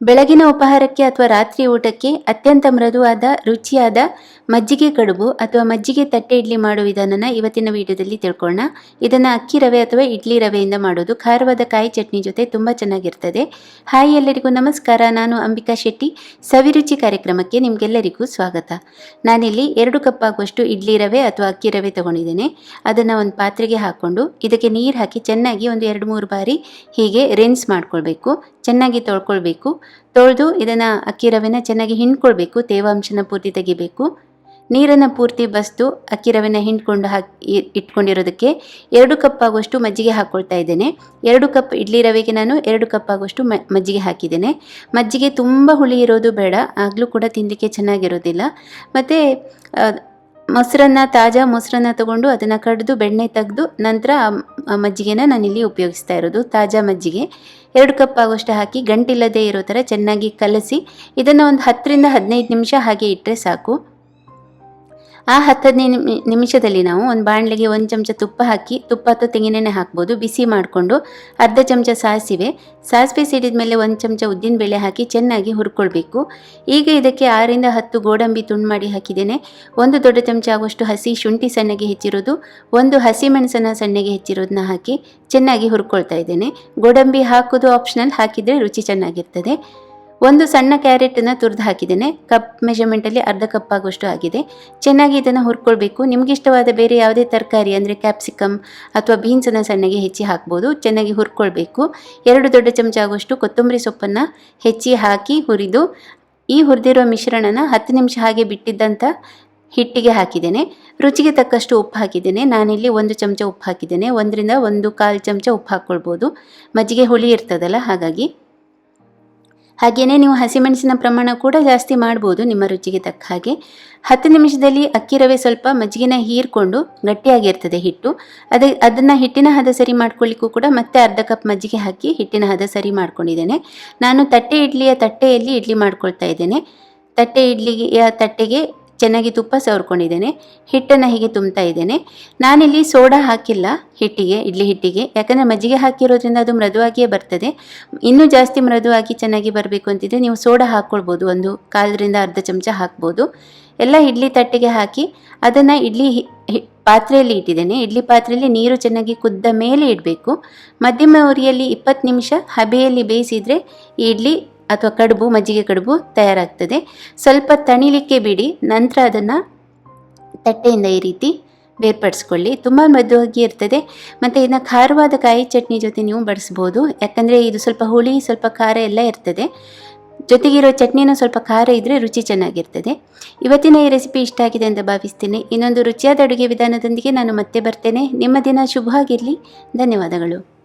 ಬೆಳಗಿನ ಉಪಹಾರಕ್ಕೆ ಅಥವಾ ರಾತ್ರಿ ಊಟಕ್ಕೆ ಅತ್ಯಂತ ಮೃದುವಾದ, ರುಚಿಯಾದ ಮಜ್ಜಿಗೆ ಕಡುಬು ಅಥವಾ ಮಜ್ಜಿಗೆ ತಟ್ಟೆ ಇಡ್ಲಿ ಮಾಡುವ ವಿಧಾನನ ಇವತ್ತಿನ ವಿಡಿಯೋದಲ್ಲಿ ತಿಳ್ಕೊಳ್ಳೋಣ. ಇದನ್ನು ಅಕ್ಕಿ ರವೆ ಅಥವಾ ಇಡ್ಲಿ ರವೆಯಿಂದ ಮಾಡೋದು. ಖಾರವಾದ ಕಾಯಿ ಚಟ್ನಿ ಜೊತೆ ತುಂಬ ಚೆನ್ನಾಗಿರ್ತದೆ. ಹಾಯ್ ಎಲ್ಲರಿಗೂ ನಮಸ್ಕಾರ. ನಾನು ಅಂಬಿಕಾ ಶೆಟ್ಟಿ. ಸವಿರುಚಿ ಕಾರ್ಯಕ್ರಮಕ್ಕೆ ನಿಮಗೆಲ್ಲರಿಗೂ ಸ್ವಾಗತ. ನಾನಿಲ್ಲಿ ಎರಡು ಕಪ್ ಆಗುವಷ್ಟು ಇಡ್ಲಿ ರವೆ ಅಥವಾ ಅಕ್ಕಿ ರವೆ ತೊಗೊಂಡಿದ್ದೇನೆ. ಅದನ್ನು ಒಂದು ಪಾತ್ರೆಗೆ ಹಾಕ್ಕೊಂಡು ಇದಕ್ಕೆ ನೀರು ಹಾಕಿ ಚೆನ್ನಾಗಿ ಒಂದು ಎರಡು ಮೂರು ಬಾರಿ ಹೀಗೆ ರೆನ್ಸ್ ಮಾಡ್ಕೊಳ್ಬೇಕು. ಚೆನ್ನಾಗಿ ತೊಳ್ಕೊಳ್ಬೇಕು. ತೊಳೆದು ಇದನ್ನು ಅಕ್ಕಿ ರವೆನ ಚೆನ್ನಾಗಿ ಹಿಂಡ್ಕೊಳ್ಬೇಕು. ತೇವಾಂಶನ ಪೂರ್ತಿ ತೆಗಿಬೇಕು. ನೀರನ್ನು ಪೂರ್ತಿ ಬಸ್ದು ಅಕ್ಕಿ ರವೆನ ಹಿಂಡ್ಕೊಂಡು ಹಾಕಿ ಇಟ್ಕೊಂಡಿರೋದಕ್ಕೆ ಎರಡು ಕಪ್ ಆಗುವಷ್ಟು ಮಜ್ಜಿಗೆ ಹಾಕ್ಕೊಳ್ತಾ ಇದ್ದೇನೆ. ಎರಡು ಕಪ್ ಇಡ್ಲಿ ರವೆಗೆ ನಾನು ಎರಡು ಕಪ್ ಆಗುವಷ್ಟು ಮಜ್ಜಿಗೆ ಹಾಕಿದ್ದೇನೆ. ಮಜ್ಜಿಗೆ ತುಂಬ ಹುಳಿ ಇರೋದು ಬೇಡ. ಆಗಲೂ ಕೂಡ ತಿನ್ನಲಿಕ್ಕೆ ಚೆನ್ನಾಗಿರೋದಿಲ್ಲ. ಮತ್ತು ಮೊಸರನ್ನ ತಾಜಾ ಮೊಸರನ್ನ ತಗೊಂಡು ಅದನ್ನು ಕಡಿದು, ಬೆಣ್ಣೆ ತೆಗೆದು ನಂತರ ಮಜ್ಜಿಗೆನ ಮಜ್ಜಿಗೆನ ನಾನಿಲ್ಲಿ ಉಪಯೋಗಿಸ್ತಾ ಇರೋದು, ತಾಜಾ ಮಜ್ಜಿಗೆ. ಎರಡು ಕಪ್ ಆಗುವಷ್ಟು ಹಾಕಿ, ಗಂಟಿಲ್ಲದೆ ಇರೋ ಥರ ಚೆನ್ನಾಗಿ ಕಲಸಿ, ಇದನ್ನು ಒಂದು ಹತ್ತರಿಂದ ಹದಿನೈದು ನಿಮಿಷ ಹಾಗೆ ಇಟ್ಟರೆ ಸಾಕು. ಆ ಹತ್ತು ಹದಿನೈದು ನಿಮಿ, ನಿಮಿಷದಲ್ಲಿ ನಾವು ಒಂದು ಬಾಣಲೆಗೆ ಒಂದು ಚಮಚ ತುಪ್ಪ ಹಾಕಿ, ತುಪ್ಪ ಅಥವಾ ತೆಂಗಿನೆಣ್ಣೆ ಹಾಕ್ಬೋದು. ಬಿಸಿ ಮಾಡಿಕೊಂಡು ಅರ್ಧ ಚಮಚ ಸಾಸಿವೆ ಸಾಸಿವೆ ಸಿಡಿದ ಮೇಲೆ ಒಂದು ಚಮಚ ಉದ್ದಿನಬೇಳೆ ಹಾಕಿ ಚೆನ್ನಾಗಿ ಹುರ್ಕೊಳ್ಬೇಕು. ಈಗ ಇದಕ್ಕೆ ಆರರಿಂದ ಹತ್ತು ಗೋಡಂಬಿ ತುಂಡು ಮಾಡಿ ಹಾಕಿದ್ದೇನೆ. ಒಂದು ದೊಡ್ಡ ಚಮಚ ಆಗುವಷ್ಟು ಹಸಿ ಶುಂಠಿ ಸಣ್ಣಗೆ ಹೆಚ್ಚಿರೋದು, ಒಂದು ಹಸಿ ಮೆಣಸನ್ನು ಸಣ್ಣಗೆ ಹೆಚ್ಚಿರೋದನ್ನ ಹಾಕಿ ಚೆನ್ನಾಗಿ ಹುರ್ಕೊಳ್ತಾ ಇದ್ದೇನೆ. ಗೋಡಂಬಿ ಹಾಕೋದು ಆಪ್ಷನಲ್ ಹಾಕಿದರೆ ರುಚಿ ಚೆನ್ನಾಗಿರ್ತದೆ. ಒಂದು ಸಣ್ಣ ಕ್ಯಾರೆಟನ್ನು ತುರಿದು ಹಾಕಿದ್ದೇನೆ. ಕಪ್ ಮೆಷರ್ಮೆಂಟಲ್ಲಿ ಅರ್ಧ ಕಪ್ ಆಗುವಷ್ಟು ಆಗಿದೆ. ಚೆನ್ನಾಗಿ ಇದನ್ನು ಹುರ್ಕೊಳ್ಬೇಕು. ನಿಮ್ಗೆ ಇಷ್ಟವಾದ ಬೇರೆ ಯಾವುದೇ ತರಕಾರಿ ಅಂದರೆ ಕ್ಯಾಪ್ಸಿಕಮ್ ಅಥವಾ ಬೀನ್ಸನ್ನು ಸಣ್ಣಗೆ ಹೆಚ್ಚಿ ಹಾಕ್ಬೋದು. ಚೆನ್ನಾಗಿ ಹುರ್ಕೊಳ್ಬೇಕು. ಎರಡು ದೊಡ್ಡ ಚಮಚ ಆಗುವಷ್ಟು ಕೊತ್ತಂಬರಿ ಸೊಪ್ಪನ್ನು ಹೆಚ್ಚಿ ಹಾಕಿ ಹುರಿದು ಈ ಹುರಿದಿರೋ ಮಿಶ್ರಣನ ಹತ್ತು ನಿಮಿಷ ಹಾಗೆ ಬಿಟ್ಟಿದ್ದಂಥ ಹಿಟ್ಟಿಗೆ ಹಾಕಿದ್ದೇನೆ. ರುಚಿಗೆ ತಕ್ಕಷ್ಟು ಉಪ್ಪು ಹಾಕಿದ್ದೇನೆ. ನಾನಿಲ್ಲಿ ಒಂದು ಚಮಚ ಉಪ್ಪು ಹಾಕಿದ್ದೇನೆ. ಒಂದರಿಂದ ಒಂದು ಕಾಲು ಚಮಚ ಉಪ್ಪು ಹಾಕ್ಕೊಳ್ಬೋದು. ಮಜ್ಜಿಗೆ ಹುಳಿ ಇರ್ತದಲ್ಲ ಹಾಗಾಗಿ. ಹಾಗೆಯೇ ನೀವು ಹಸಿಮೆಣಸಿನ ಪ್ರಮಾಣ ಕೂಡ ಜಾಸ್ತಿ ಮಾಡ್ಬೋದು ನಿಮ್ಮ ರುಚಿಗೆ ತಕ್ಕ ಹಾಗೆ. ಹತ್ತು ನಿಮಿಷದಲ್ಲಿ ಅಕ್ಕಿ ರವೆ ಸ್ವಲ್ಪ ಮಜ್ಜಿಗೆನ ಹೀರ್ಕೊಂಡು ಗಟ್ಟಿಯಾಗಿರ್ತದೆ ಹಿಟ್ಟು. ಅದೇ ಅದನ್ನು ಹಿಟ್ಟಿನ ಹದ ಸರಿ ಮಾಡ್ಕೊಳ್ಳಿಕ್ಕೂ ಕೂಡ ಮತ್ತೆ ಅರ್ಧ ಕಪ್ ಮಜ್ಜಿಗೆ ಹಾಕಿ ಹಿಟ್ಟಿನ ಹದ ಸರಿ ಮಾಡ್ಕೊಂಡಿದ್ದೇನೆ. ನಾನು ತಟ್ಟೆ ಇಡ್ಲಿಯ ತಟ್ಟೆಯಲ್ಲಿ ಇಡ್ಲಿ ಮಾಡ್ಕೊಳ್ತಾ ಇದ್ದೇನೆ. ತಟ್ಟೆ ಇಡ್ಲಿಯ ತಟ್ಟೆಗೆ ಚೆನ್ನಾಗಿ ತುಪ್ಪ ಸವರ್ಕೊಂಡಿದ್ದೇನೆ ಹಿಟ್ಟನ್ನು ಹೀಗೆ ತುಂಬ್ತಾ ಇದ್ದೇನೆ. ನಾನಿಲ್ಲಿ ಸೋಡಾ ಹಾಕಿಲ್ಲ ಹಿಟ್ಟಿಗೆ, ಇಡ್ಲಿ ಹಿಟ್ಟಿಗೆ. ಯಾಕಂದರೆ ಮಜ್ಜಿಗೆ ಹಾಕಿರೋದ್ರಿಂದ ಅದು ಮೃದುವಾಗಿಯೇ ಬರ್ತದೆ. ಇನ್ನೂ ಜಾಸ್ತಿ ಮೃದುವಾಗಿ ಚೆನ್ನಾಗಿ ಬರಬೇಕು ಅಂತಿದ್ರೆ ನೀವು ಸೋಡಾ ಹಾಕ್ಕೊಳ್ಬೋದು. ಒಂದು ಕಾಲರಿಂದ ಅರ್ಧ ಚಮಚ ಹಾಕ್ಬೋದು. ಎಲ್ಲ ಇಡ್ಲಿ ತಟ್ಟೆಗೆ ಹಾಕಿ ಅದನ್ನು ಇಡ್ಲಿ ಪಾತ್ರೆಯಲ್ಲಿ ಇಟ್ಟಿದ್ದೇನೆ. ಇಡ್ಲಿ ಪಾತ್ರೆಯಲ್ಲಿ ನೀರು ಚೆನ್ನಾಗಿ ಕುದ್ದ ಮೇಲೆ ಇಡಬೇಕು. ಮಧ್ಯಮ ಉರಿಯಲ್ಲಿ ಇಪ್ಪತ್ತು ನಿಮಿಷ ಹಬೆಯಲ್ಲಿ ಬೇಯಿಸಿದರೆ ಈ ಇಡ್ಲಿ ಅಥವಾ ಕಡುಬು, ಮಜ್ಜಿಗೆ ಕಡುಬು ತಯಾರಾಗ್ತದೆ. ಸ್ವಲ್ಪ ತಣಿಲಿಕ್ಕೆ ಬಿಡಿ, ನಂತರ ಅದನ್ನು ತಟ್ಟೆಯಿಂದ ಈ ರೀತಿ ಬೇರ್ಪಡಿಸ್ಕೊಳ್ಳಿ. ತುಂಬ ಮೃದುವಾಗಿ ಇರ್ತದೆ. ಮತ್ತು ಇದನ್ನ ಖಾರವಾದ ಕಾಯಿ ಚಟ್ನಿ ಜೊತೆ ನೀವು ಬಳಸ್ಬೋದು ಯಾಕಂದರೆ ಇದು ಸ್ವಲ್ಪ ಹುಳಿ, ಸ್ವಲ್ಪ ಖಾರ ಎಲ್ಲ ಇರ್ತದೆ. ಜೊತೆಗಿರೋ ಚಟ್ನಿನೂ ಸ್ವಲ್ಪ ಖಾರ ಇದ್ದರೆ ರುಚಿ ಚೆನ್ನಾಗಿರ್ತದೆ. ಇವತ್ತಿನ ಈ ರೆಸಿಪಿ ಇಷ್ಟ ಆಗಿದೆ ಅಂತ ಭಾವಿಸ್ತೇನೆ. ಇನ್ನೊಂದು ರುಚಿಯಾದ ಅಡುಗೆ ವಿಧಾನದೊಂದಿಗೆ ನಾನು ಮತ್ತೆ ಬರ್ತೇನೆ. ನಿಮ್ಮ ದಿನ ಶುಭವಾಗಿರಲಿ ಧನ್ಯವಾದಗಳು.